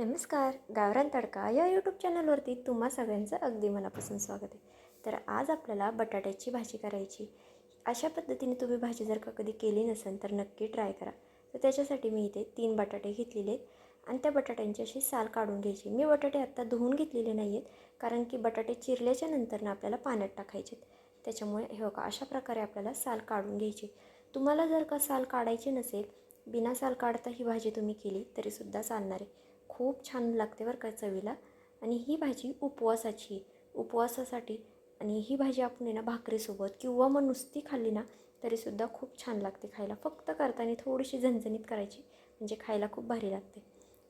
नमस्कार गावरान तडका या यूट्यूब चॅनलवरती तुम्हा सगळ्यांचं अगदी मनापासून स्वागत आहे. तर आज आपल्याला बटाट्याची भाजी करायची. अशा पद्धतीने तुम्ही भाजी जर का कधी केली नसेल तर नक्की ट्राय करा. तर त्याच्यासाठी मी इथे तीन बटाटे घेतलेले आहेत. आणि त्या बटाट्यांची अशी साल काढून घ्यायची. मी बटाटे आत्ता धुवून घेतलेले नाही आहेत कारण की बटाटे चिरल्याच्या नंतर ना आपल्याला पाण्यात टाकायचे त्याच्यामुळे हे बघा अशा प्रकारे आपल्याला साल काढून घ्यायची तुम्हाला जर का साल काढायची नसेल बिना साल काढता ही भाजी तुम्ही केली तरीसुद्धा चालणार आहे. खूप छान लागते बरं का चवीला. आणि ही भाजी उपवासाची उपवासासाठी आणि ही भाजी आपण आहे ना भाकरीसोबत किंवा मग नुसती खाल्ली ना तरीसुद्धा खूप छान लागते खायला. फक्त करताना थोडीशी झणझणीत करायची म्हणजे खायला खूप भारी लागते.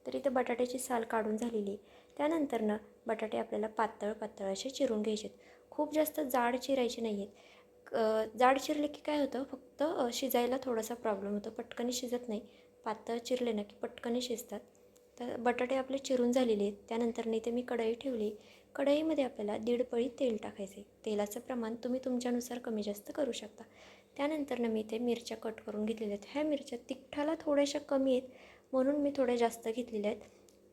तर इथे बटाट्याची साल काढून झालेली आहे. त्यानंतरनं बटाटे आपल्याला पातळ पातळ असे चिरून घ्यायचे खूप जास्त जाड चिरायचे नाही आहेत जाड चिरले की काय होतं फक्त शिजायला थोडासा प्रॉब्लेम होतो. पटकन शिजत नाही. पातळ चिरले ना की पटकन शिजतात. तर बटाटे आपले चिरून झालेले आहेत. त्यानंतर इथे मी कढई ठेवली. कढईमध्ये आपल्याला दीड पळी तेल टाकायचे तेलाचं प्रमाण तुम्ही तुमच्यानुसार कमी जास्त करू शकता. त्यानंतर मी ते मिरच्या कट करून घेतलेल्या आहेत. ह्या मिरच्या तिखटाला थोड्याशा कमी आहेत. म्हणून मी थोड्या जास्त घेतलेल्या आहेत.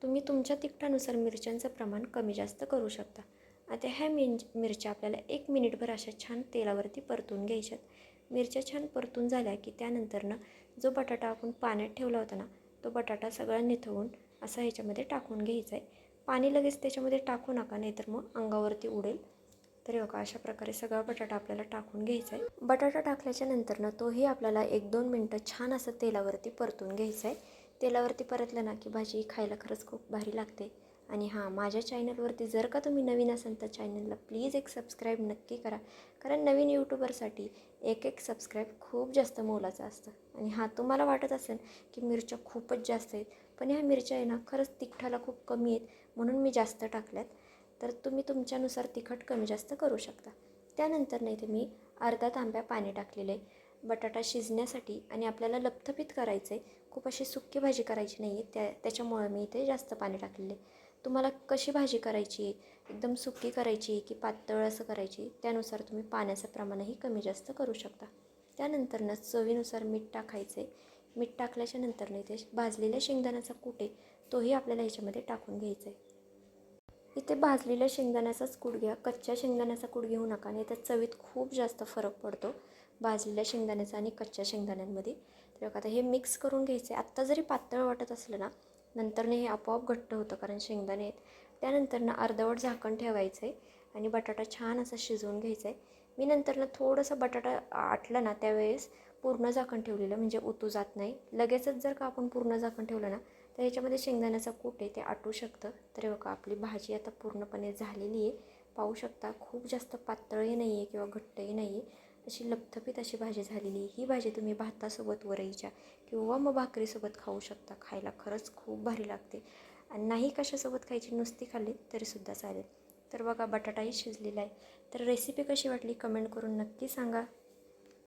तुम्ही तुमच्या तिखटानुसार मिरच्यांचं प्रमाण कमी जास्त करू शकता. आता ह्या मिर मिरच्या आपल्याला एक मिनिटभर अशा छान तेलावरती परतून घ्यायच्यात मिरच्या छान परतून झाल्या की त्यानंतरनं जो बटाटा आपण पाण्यात ठेवला होता ना तो बटाटा सगळा निथवून असा ह्याच्यामध्ये टाकून घ्यायचा आहे. पाणी लगेच त्याच्यामध्ये टाकू नका नाहीतर मग अंगावरती उडेल. तर बघा अशा प्रकारे सगळा बटाटा आपल्याला टाकून घ्यायचा आहे. बटाटा टाकल्याच्या नंतरनं तोही आपल्याला एक दोन मिनटं छान असं तेलावरती परतून घ्यायचा आहे. तेलावरती परतलं ना की भाजी खायला खरंच खूप भारी लागते. आणि हां माझ्या चॅनलवरती जर का तुम्ही नवीन असाल तर चॅनलला प्लीज एक सबस्क्राईब नक्की करा. कारण नवीन यूट्यूबरसाठी एक एक सबस्क्राईब खूप जास्त मोलाचं असतं. आणि हां तुम्हाला वाटत असेल की मिरच्या खूपच जास्त आहेत पण ह्या मिरच्या आहे ना खरंच तिखटाला खूप कमी आहेत म्हणून मी जास्त टाकल्यात. तर तुम्ही तुमच्यानुसार तिखट कमी जास्त करू शकता. त्यानंतर नाही तर मी अर्धा तांब्या पाणी टाकलेलं आहे. बटाटा शिजण्यासाठी आणि आपल्याला लपथपीत करायचं आहे खूप अशी सुक्की भाजी करायची नाही आहे त्या त्याच्यामुळं मी इथे जास्त पाणी टाकलेलं आहे. तुम्हाला कशी भाजी करायची? आहे एकदम सुकी करायची आहे की पातळ असं करायची? त्यानुसार तुम्ही पाण्याचं प्रमाणही कमी जास्त करू शकता. त्यानंतरनं चवीनुसार मीठ टाकायचं. आहे मीठ टाकल्याच्या नंतर ते भाजलेल्या शेंगदाण्याचा कुटे आहे तोही आपल्याला ह्याच्यामध्ये टाकून घ्यायचा आहे इथे भाजलेल्या शेंगदाण्याचाच कूट घ्या. कच्च्या शेंगदाण्याचा कूट घेऊ नका आणि त्या चवीत खूप जास्त फरक पडतो. भाजलेल्या शेंगदाण्याचा आणि कच्च्या शेंगदाण्यांमध्ये. तर आता हे मिक्स करून घ्यायचं आहे आत्ता जरी पातळ वाटत असलं ना नंतरनं हे आपोआप घट्ट होतं कारण शेंगदाणे आहेत. त्यानंतरनं अर्धवट झाकण ठेवायचं आहे आणि बटाटा छान असा शिजवून घ्यायचा आहे मी नंतरनं थोडंसं बटाटा आटलं ना त्यावेळेस पूर्ण झाकण ठेवलेलं म्हणजे उतू जात नाही. लगेचच जर का आपण पूर्ण झाकण ठेवलं ना तर ह्याच्यामध्ये शेंगदाण्याचा कूट आहे ते आटू शकतं. तर बघा आपली भाजी आता पूर्णपणे झालेली आहे. पाहू शकता खूप जास्त पातळही नाही आहे किंवा घट्टही नाही आहे अशी लपथपीत अशी भाजी झालेली ही भाजी तुम्ही भातासोबत वरईच्या किंवा मग भाकरीसोबत खाऊ शकता. खायला खरंच खूप भारी लागते. आणि नाही कशासोबत खायची नुसती खाल्ली तरीसुद्धा चालेल. तर बघा बटाटाही शिजलेला आहे. तर रेसिपी कशी वाटली? कमेंट करून नक्की सांगा.